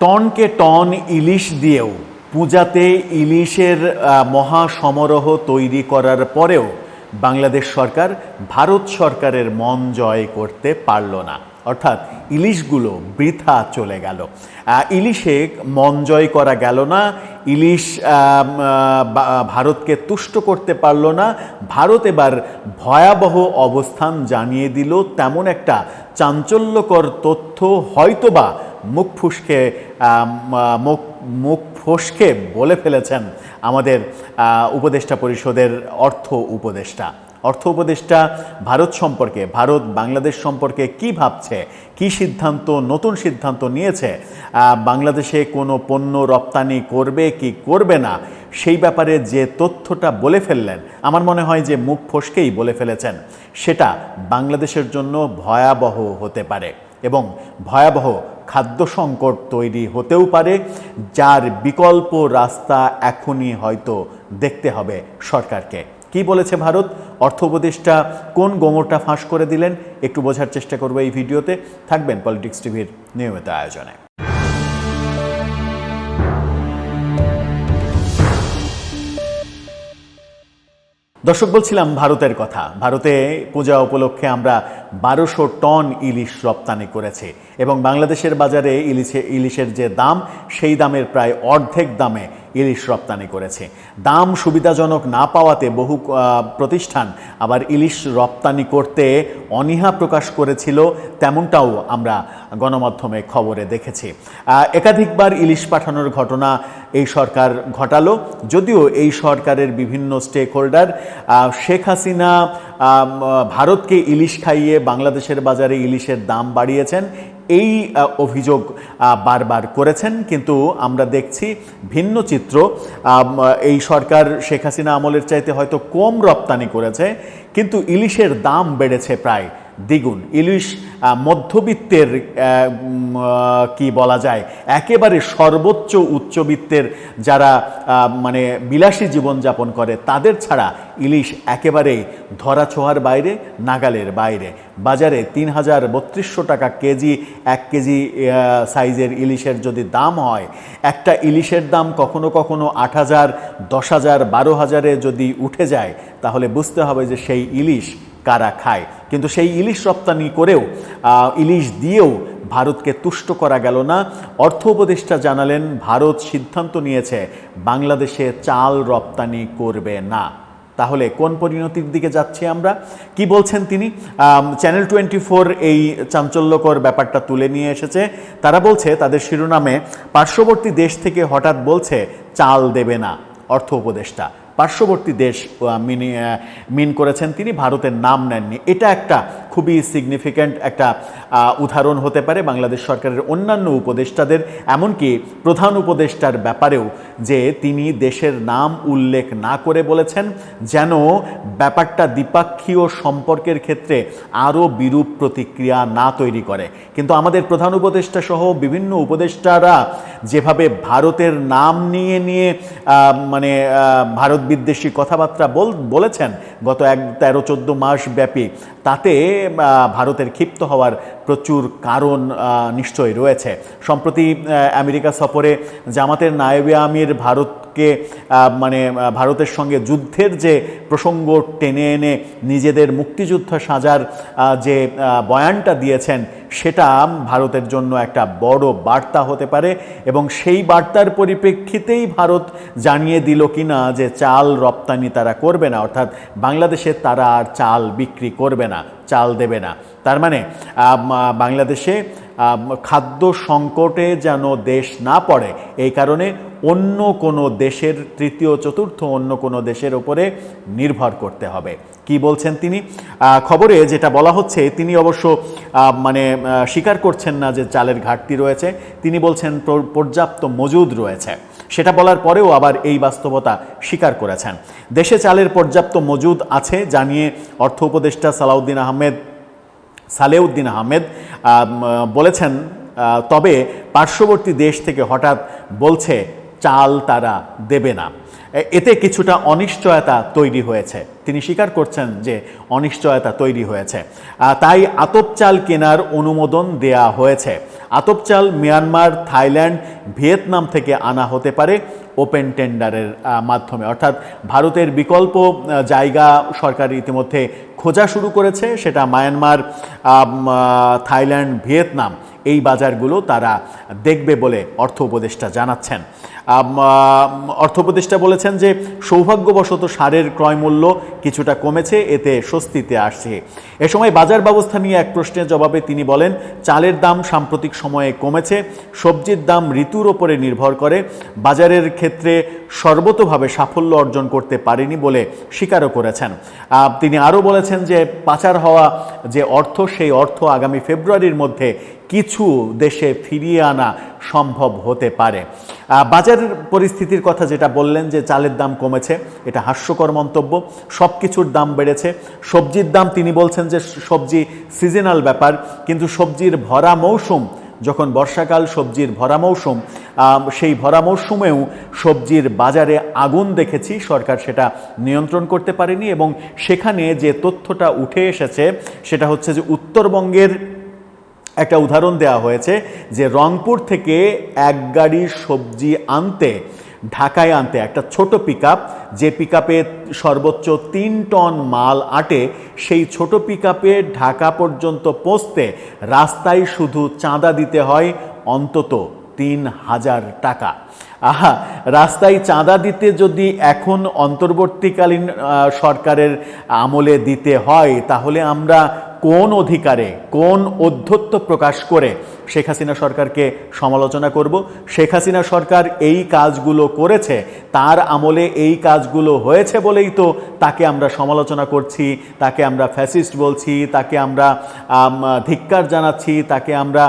টনকে ton ইলিশ দিয়েও, পূজাতে ইলিশের মহা সমারোহ তৈরি করার পরেও বাংলাদেশ সরকার, ভারত সরকারের মন জয় করতে পারল না। অর্থাৎ ইলিশগুলো বৃথা চলে গেল। ইলিশে মন জয় করা গেল না, ইলিশ ভারতকে তুষ্ট করতে পারল না। ভারত এবার ভয়াবহ অবস্থান জানিয়ে দিল। তেমন একটা চাঞ্চল্যকর তথ্য হয়তোবা মুখ ফুসকে মুখ মুখ ফসকে বলে ফেলেছেন আমাদের উপদেষ্টা পরিষদের অর্থ উপদেষ্টা। অর্থ উপদেষ্টা ভারত সম্পর্কে, ভারত বাংলাদেশ সম্পর্কে কি ভাবছে, কি সিদ্ধান্ত, নতুন সিদ্ধান্ত নিয়েছে বাংলাদেশে কোনো পণ্য রপ্তানি করবে কি করবে না, সেই ব্যাপারে যে তথ্যটা বলে ফেললেন, আমার মনে হয় যে মুখ ফসকেই বলে ফেলেছেন, সেটা বাংলাদেশের জন্য ভয়াবহ হতে পারে এবং ভয়াবহ খাদ্য সংকট তৈরি হতেও পারে, যার বিকল্প রাস্তা এখনই হয়তো দেখতে হবে সরকারকে। কি বলেছে ভারত? অর্থ উপদেষ্টা কোন গোমরটা ফাঁস করে দিলেন? একটু বোঝার চেষ্টা করব এই ভিডিওতে। থাকবেন পলিটিক্স টিভির নিয়মিত আয়োজনে। দর্শক, বলছিলাম ভারতের কথা। ভারতে পূজা উপলক্ষে আমরা বারোশো টন ইলিশ রপ্তানি করেছি এবং বাংলাদেশের বাজারে ইলিশে ইলিশের যে দাম, সেই দামের প্রায় অর্ধেক দামে ইলিশ রপ্তানি করেছে। দাম সুবিধাজনক না পাওয়াতে বহু প্রতিষ্ঠান আবার ইলিশ রপ্তানি করতে অনীহা প্রকাশ করেছিল, তেমনটাও আমরা গণমাধ্যমে খবরে দেখেছি। একাধিকবার ইলিশ পাঠানোর ঘটনা এই সরকার ঘটালো, যদিও এই সরকারের বিভিন্ন স্টেক হোল্ডার শেখ হাসিনা ভারতকে ইলিশ খাইয়ে বাংলাদেশের বাজারে ইলিশের দাম বাড়িয়েছেন এই অভিযোগ বারবার করেছেন। কিন্তু আমরা দেখছি ভিন্ন চিত্র। এই সরকার শেখ হাসিনা আমলের চাইতে হয়তো কম রপ্তানি করেছে, কিন্তু ইলিশের দাম বেড়েছে প্রায় দ্বিগুণ। ইলিশ মধ্যবিত্তের কি বলা যায়, একেবারে সর্বোচ্চ উচ্চবিত্তের যারা মানে বিলাসী জীবনযাপন করে, তাদের ছাড়া ইলিশ একেবারেই ধরা ছোঁয়ার বাইরে, নাগালের বাইরে। বাজারে তিন হাজার বত্রিশশো টাকা কেজি, এক কেজি সাইজের ইলিশের যদি দাম হয়, একটা ইলিশের দাম কখনো কখনো আট হাজার, দশ হাজার, বারো হাজারে যদি উঠে যায়, তাহলে বুঝতে হবে যে সেই ইলিশ কারা খায়। কিন্তু সেই ইলিশ রপ্তানি করেও ইলিশ দিয়েও ভারতকে তুষ্ট করা গেল না। অর্থ উপদেষ্টা জানালেন, ভারত সিদ্ধান্ত নিয়েছে, বাংলাদেশে চাল রপ্তানি করবে না। তাহলে কোন পরিণতির দিকে যাচ্ছি আমরা? কি বলছেন তিনি? চ্যানেল টোয়েন্টি ফোর এই চাঞ্চল্যকর ব্যাপারটা তুলে নিয়ে এসেছে। তারা বলছে, তাদের শিরোনামে, পার্শ্ববর্তী দেশ থেকে হঠাৎ বলছে, চাল দেবে না। অর্থ উপদেষ্টা পার্শ্ববর্তী দেশ মিনি করেছেন। তিনি ভারতের নাম নেননি। এটা একটা খুবই সিগনিফিক্যান্ট একটা উদাহরণ হতে পারে বাংলাদেশ সরকারের অন্যান্য উপদেষ্টাদের। এমনকি প্রধান উপদেষ্টার ব্যাপারেও যে তিনি দেশের নাম উল্লেখ না করে বলেছেন, যেন ব্যাপারটা দ্বিপাক্ষীয় সম্পর্কের ক্ষেত্রে আরও বিরূপ প্রতিক্রিয়া না তৈরি করে। কিন্তু আমাদের প্রধান উপদেষ্টা সহ বিভিন্ন উপদেষ্টারা যেভাবে ভারতের নাম নিয়ে নিয়ে মানে ভারত বিদ্বেষী কথাবার্তা বল, বলেছেন গত এক, তেরো, চোদ্দ মাস ব্যাপী, তাতে ভারতের ক্ষিপ্ত হওয়ার প্রচুর কারণ নিশ্চয়ই রয়েছে। সম্প্রতি আমেরিকা সফরে জামাতের নায়েবে আমির ভারতকে আহ, মানে ভারতের সঙ্গে যুদ্ধের যে প্রসঙ্গ টেনে এনে নিজেদের মুক্তিযুদ্ধ সাজার যে বয়ানটা দিয়েছেন সেটা ভারতের জন্য একটা বড় বার্তা হতে পারে এবং সেই বার্তার পরিপ্রেক্ষিতেই ভারত জানিয়ে দিল কিনা যে চাল রপ্তানি তারা করবে না অর্থাৎ বাংলাদেশে তারা আর চাল বিক্রি করবে না চাল দেবে না। তার মানে বাংলাদেশে খাদ্য সংকটে যেন দেশ না পড়ে, এই কারণে অন্য কোনো দেশের তৃতীয়, চতুর্থ অন্য কোনো দেশের ওপরে নির্ভর করতে হবে। কি বলছেন তিনি? খবরে যেটা বলা হচ্ছে, তিনি অবশ্য মানে স্বীকার করছেন না যে চালের ঘাটতি রয়েছে, তিনি বলছেন পর্যাপ্ত মজুদ রয়েছে। সেটা বলার পরেও আবার এই বাস্তবতা স্বীকার করেছেন। দেশে চালের পর্যাপ্ত মজুদ আছে, জানিয়ে অর্থ উপদেষ্টা সালাউদ্দিন আহমেদ সালেউদ্দিন আহমেদ বলেছেন তবে পার্শ্ববর্তী দেশ থেকে হঠাৎ বলছে, চাল তারা দেবে না। এতে কিছুটা অনিশ্চয়তা তৈরি হয়েছে। তিনি স্বীকার করছেন যে অনিশ্চয়তা তৈরি হয়েছে। তাই আতপ চাল কেনার অনুমোদন দেয়া হয়েছে। আতপ চাল, মিয়ানমার, থাইল্যান্ড, ভিয়েতনাম থেকে আনা হতে পারে ওপেন টেন্ডারের মাধ্যমে। অর্থাৎ ভারতের বিকল্প জায়গা সরকার ইতিমধ্যে খোঁজা শুরু করেছে, সেটা মায়ানমার থাইল্যান্ড, ভিয়েতনাম। এই বাজারগুলো তারা দেখবে বলে অর্থ উপদেষ্টা জানাচ্ছেন। অর্থ উপদেষ্টা বলেছেন যে সৌভাগ্যবশত সারের ক্রয় মূল্য কিছুটা কমেছে, এতে স্বস্তিতে আসছে। এ সময় বাজার ব্যবস্থা নিয়ে এক প্রশ্নের জবাবে তিনি বলেন, চালের দাম সাম্প্রতিক সময়ে কমেছে, সবজির দাম ঋতুর ওপরে নির্ভর করে, বাজারের ক্ষেত্রে সর্বতোভাবে সাফল্য অর্জন করতে পারেনি বলে স্বীকারও করেছেন। তিনি আরও বলেছেন যে পাচার হওয়া যে অর্থ, সেই অর্থ আগামী ফেব্রুয়ারির মধ্যে কিছু দেশে ফিরিয়ে আনা সম্ভব হতে পারে। বাজারের পরিস্থিতির কথা যেটা বললেন যে চালের দাম কমেছে, এটা হাস্যকর মন্তব্য। সব কিছুর দাম বেড়েছে। সবজির দাম তিনি বলছেন যে সবজি সিজনাল ব্যাপার, কিন্তু সবজির ভরা মৌসুম, যখন বর্ষাকাল সবজির ভরা মৌসুম সেই ভরা মৌসুমেও সবজির বাজারে আগুন দেখেছি। সরকার সেটা নিয়ন্ত্রণ করতে পারেনি এবং সেখানে যে তথ্যটা উঠে এসেছে, সেটা হচ্ছে যে উত্তরবঙ্গের একটা উদাহরণ দেওয়া হয়েছে যে রংপুর থেকে এক গাড়ি সবজি আনতে, ঢাকায় আনতে একটা ছোট পিকআপ যে পিকআপে সর্বোচ্চ তিন টন মাল আটে, সেই ছোট পিকআপে ঢাকা পর্যন্ত পৌঁছতে রাস্তায় শুধু চাঁদা দিতে হয় অন্তত তিন হাজার টাকা। আহা, রাস্তায় চাঁদা দিতে যদি এখন অন্তর্বর্তীকালীন সরকারের আমলে দিতে হয়, তাহলে আমরা কোন অধিকারে, কোন অধ্যত্ব প্রকাশ করে শেখ হাসিনা সরকারকে সমালোচনা করব? শেখ হাসিনা সরকার এই কাজগুলো করেছে, তার আমলে এই কাজগুলো হয়েছে বলেই তো তাকে আমরা সমালোচনা করছি, তাকে আমরা ফ্যাসিস্ট বলছি, তাকে আমরা ধিক্কার জানাচ্ছি, তাকে আমরা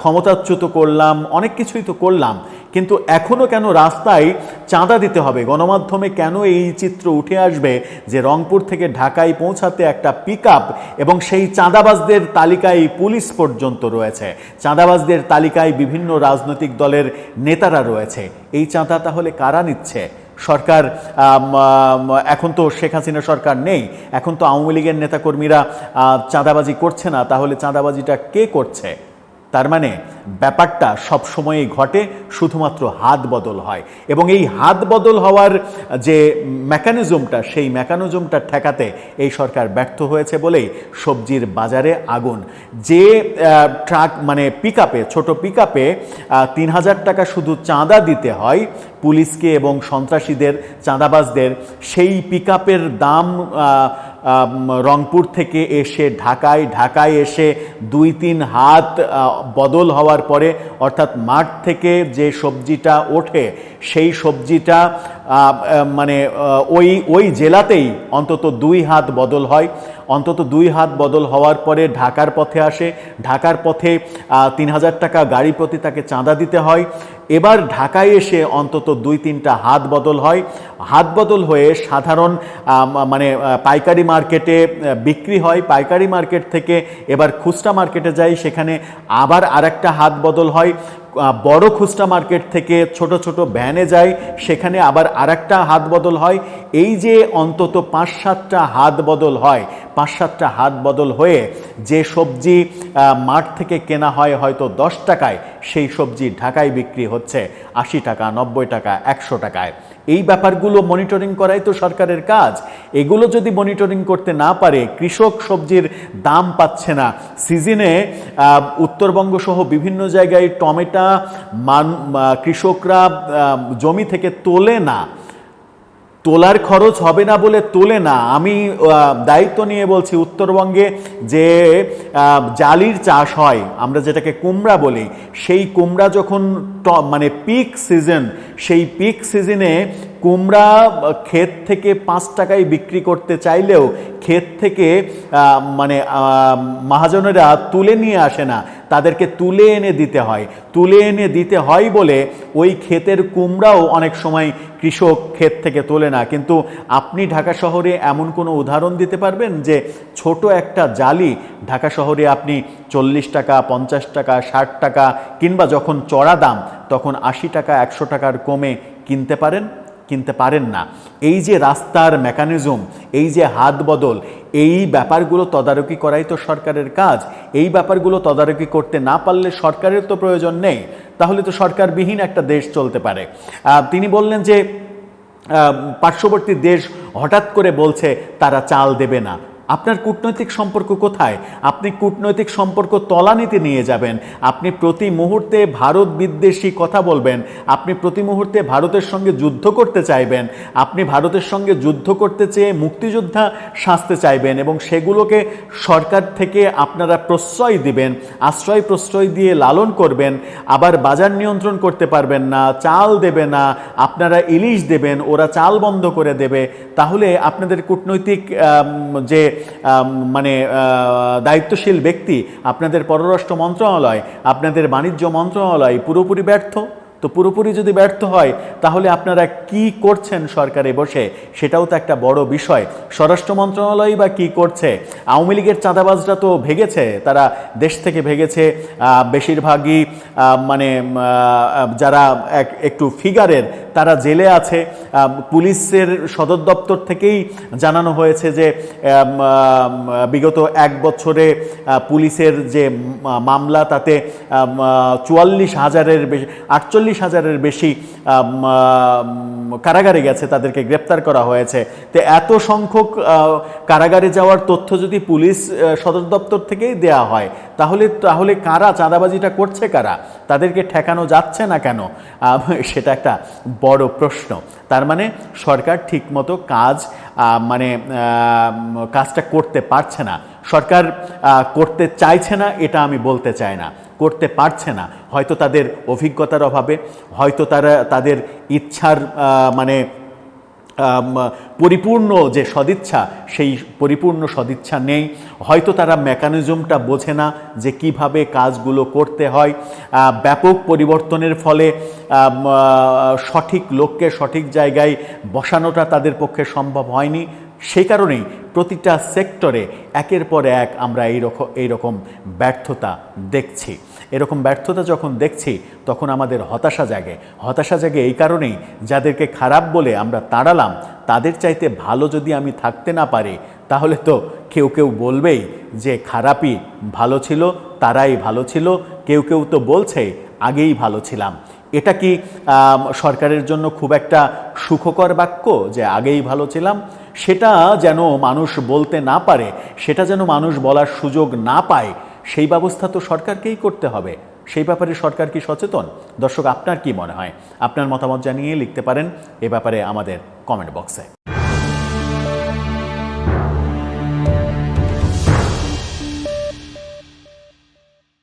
ক্ষমতাচ্যুত করলাম, অনেক কিছুই তো করলাম। কিন্তু এখনও কেন রাস্তায় চাঁদা দিতে হবে? গণমাধ্যমে কেন এই চিত্র উঠে আসবে যে রংপুর থেকে ঢাকায় পৌঁছাতে একটা পিক এবং সেই চাঁদাবাজদের তালিকায় পুলিশ পর্যন্ত রয়েছে? চাঁদাবাজদের তালিকায় বিভিন্ন রাজনৈতিক দলের নেতারা রয়েছে। এই চাঁদা তাহলে কারা নিচ্ছে? সরকার এখন তো শেখ হাসিনা সরকার নেই। এখন তো আওয়ামী লীগের নেতাকর্মীরা চাঁদাবাজি করছে না। তাহলে চাঁদাবাজিটা কে করছে? তার মানে ব্যাপারটা সব সময়ই ঘটে শুধুমাত্র হাত বদল হয়। এবং এই হাত বদল হওয়ার যে মেকানিজমটা, সেই মেকানিজমটা ঠেকাতে এই সরকার ব্যর্থ হয়েছে বলেই সবজির বাজারে আগুন। যে ট্রাক মানে পিক আপে ছোটো পিক আপে তিন হাজার টাকা শুধু চাঁদা দিতে হয় পুলিশকে এবং সন্ত্রাসীদের, চাঁদাবাজদের, সেই পিক দাম রংপুর থেকে এসে, ঢাকায় ঢাকায় এসে দুই তিন হাত বদল হওয়ার পরে, অর্থাৎ মাঠ থেকে যে সবজিটা ওঠে, সেই সবজিটা মানে ওই ওই জেলাতেই অন্তত দুই হাত বদল হয়। অন্তত দুই হাত বদল হওয়ার পরে ঢাকার পথে আসে। ঢাকার পথে তিন হাজার টাকা গাড়ি প্রতি তাকে চাঁদা দিতে হয়। এবার ঢাকায় এসে অন্তত দুই, তিনটা হাত বদল হয়। হাত বদল হয়ে সাধারণ মানে পাইকারি মার্কেটে বিক্রি হয়। পাইকারি মার্কেট থেকে এবার খুচরা মার্কেটে যায় সেখানে আবার আরেকটা হাত বদল হয়। বড় খুচরা মার্কেট থেকে ছোট ছোট ভ্যানে যায়, সেখানে আবার আরেকটা হাত বদল হয়। এই যে অন্তত পাঁচ সাতটা হাত বদল হয় পাঁচ সাতটা হাত বদল হয়ে যে সবজি মাঠ থেকে কেনা হয় হয়তো দশ টাকায়, সেই সবজি ঢাকায় বিক্রি হচ্ছে আশি টাকা, নব্বই টাকা, একশো টাকায়। এই ব্যাপারগুলো মনিটরিং করাই তো সরকারের কাজ। এগুলো যদি মনিটরিং করতে না পারে, কৃষক সবজির দাম পাচ্ছে না। সিজনে উত্তরবঙ্গ সহ বিভিন্ন জায়গায় টমেটা মান কৃষকরা জমি থেকে তোলে না। তোলার খরচ হবে না বলে তোলে না। আমি দায়িত্ব নিয়ে বলছি উত্তরবঙ্গে যে জালির চাষ হয়, আমরা যেটাকে কুমড়া বলি, সেই কুমড়া যখন মানে পিক সিজন সেই পিক সিজনে কুমড়া ক্ষেত থেকে পাঁচ টাকায় বিক্রি করতে চাইলেও ক্ষেত থেকে মানে মহাজনেরা তুলে নিয়ে আসে না। তাদেরকে তুলে এনে দিতে হয়। তুলে এনে দিতে হয় বলে ওই ক্ষেতের কুমড়াও অনেক সময় কৃষক ক্ষেত থেকে তোলে না। কিন্তু আপনি ঢাকা শহরে এমন কোনো উদাহরণ দিতে পারবেন যে ছোট একটা জালি ঢাকা শহরে আপনি চল্লিশ টাকা, পঞ্চাশ টাকা, ষাট টাকা কিংবা যখন চড়া দাম, তখন আশি টাকা, একশো টাকার কমে কিনতে পারেন? কিনতে পারেন না। এই যে রাস্তার মেকানিজম এই যে হাত বদল, এই ব্যাপারগুলো তদারকি করাই তো সরকারের কাজ। এই ব্যাপারগুলো তদারকি করতে না পারলে সরকারের তো প্রয়োজন নেই। তাহলে তো সরকারবিহীন একটা দেশ চলতে পারে। তিনি বললেন যে পার্শ্ববর্তী দেশ হঠাৎ করে বলছে, তারা চাল দেবে না। আপনার কূটনৈতিক সম্পর্ক কোথায়? আপনি কূটনৈতিক সম্পর্ক তলানিতে নিয়ে যাবেন। আপনি প্রতি মুহূর্তে ভারত বিদ্বেষী কথা বলবেন। আপনি প্রতি মুহূর্তে ভারতের সঙ্গে যুদ্ধ করতে চাইবেন। আপনি ভারতের সঙ্গে যুদ্ধ করতে চেয়ে মুক্তিযোদ্ধা সাজতে চাইবেন এবং সেগুলোকে সরকার থেকে আপনারা প্রশ্রয় দিবেন, আশ্রয় প্রশ্রয় দিয়ে লালন করবেন। আবার বাজার নিয়ন্ত্রণ করতে পারবেন না, চাল দেবে না, আপনারা ইলিশ দেবেন, ওরা চাল বন্ধ করে দেবে। তাহলে আপনাদের কূটনৈতিক যে মানে দায়িত্বশীল ব্যক্তি আপনাদের পররাষ্ট্র মন্ত্রণালয় আপনাদের বাণিজ্য মন্ত্রণালয় পুরোপুরি ব্যর্থ। তো পুরোপুরি যদি ব্যর্থ হয়, তাহলে আপনারা কি করছেন সরকারে বসে? সেটাও তো একটা বড় বিষয়। স্বরাষ্ট্র মন্ত্রণালয় বা কি করছে? আওয়ামী লীগের চাঁদাবাজরা তো ভেগেছে, তারা দেশ থেকে ভেগেছে। বেশিরভাগই মানে যারা এক, একটু ফিগারের, তারা জেলে আছে। পুলিশের সদর দপ্তর থেকেই জানানো হয়েছে যে বিগত এক বছরে পুলিশের যে মামলা, তাতে চুয়াল্লিশ হাজারের বেশি, আটচল্লিশ হাজারের বেশি কারাগারে গেছে, তাদেরকে গ্রেপ্তার করা হয়েছে। তো এত সংখ্যক কারাগারে যাওয়ার তথ্য যদি পুলিশ সদর দপ্তর থেকেই দেয়া হয়, তাহলে তাহলে কারা চাঁদাবাজিটা করছে কারা? তাদেরকে ঠেকানো যাচ্ছে না কেন? সেটা একটা বড় প্রশ্ন। তার মানে সরকার ঠিকমতো কাজ মানে কাজটা করতে পারছে না। সরকার করতে চাইছে না, এটা আমি বলতে চাই না। করতে পারছে না। হয়তো তাদের অভিজ্ঞতার অভাবে, হয়তো তারা, তাদের ইচ্ছার মানে পরিপূর্ণ যে সদিচ্ছা, সেই পরিপূর্ণ সদিচ্ছা নেই। হয়তো তারা মেকানিজমটা বোঝে না যে কীভাবে কাজগুলো করতে হয়। ব্যাপক পরিবর্তনের ফলে সঠিক লোককে সঠিক জায়গায় বসানোটা তাদের পক্ষে সম্ভব হয়নি। সেই কারণেই প্রতিটা সেক্টরে একের পর এক আমরা এই এইরকম এইরকম ব্যর্থতা দেখছি। এরকম ব্যর্থতা যখন দেখছি, তখন আমাদের হতাশা জাগে। হতাশা জাগে এই কারণেই যাদেরকে খারাপ বলে আমরা তাড়ালাম, তাদের চাইতে ভালো যদি আমি থাকতে না পারি, তাহলে তো কেউ কেউ বলবেই যে খারাপই ভালো ছিল, তারাই ভালো ছিল। কেউ কেউ তো বলছে, আগেই ভালো ছিলাম। এটা কি সরকারের জন্য খুব একটা সুখকর বাক্য যে আগেই ভালো ছিলাম? সেটা যেন মানুষ বলতে না পারে, সেটা যেন মানুষ বলার সুযোগ না পায়, সেই ব্যবস্থা তো সরকারকেই করতে হবে। সেই ব্যাপারে সরকার কি সচেতন? দর্শক, আপনার কি মনে হয়? আপনার মতামত জানিয়ে লিখতে পারেন এ ব্যাপারে আমাদের কমেন্ট বক্সে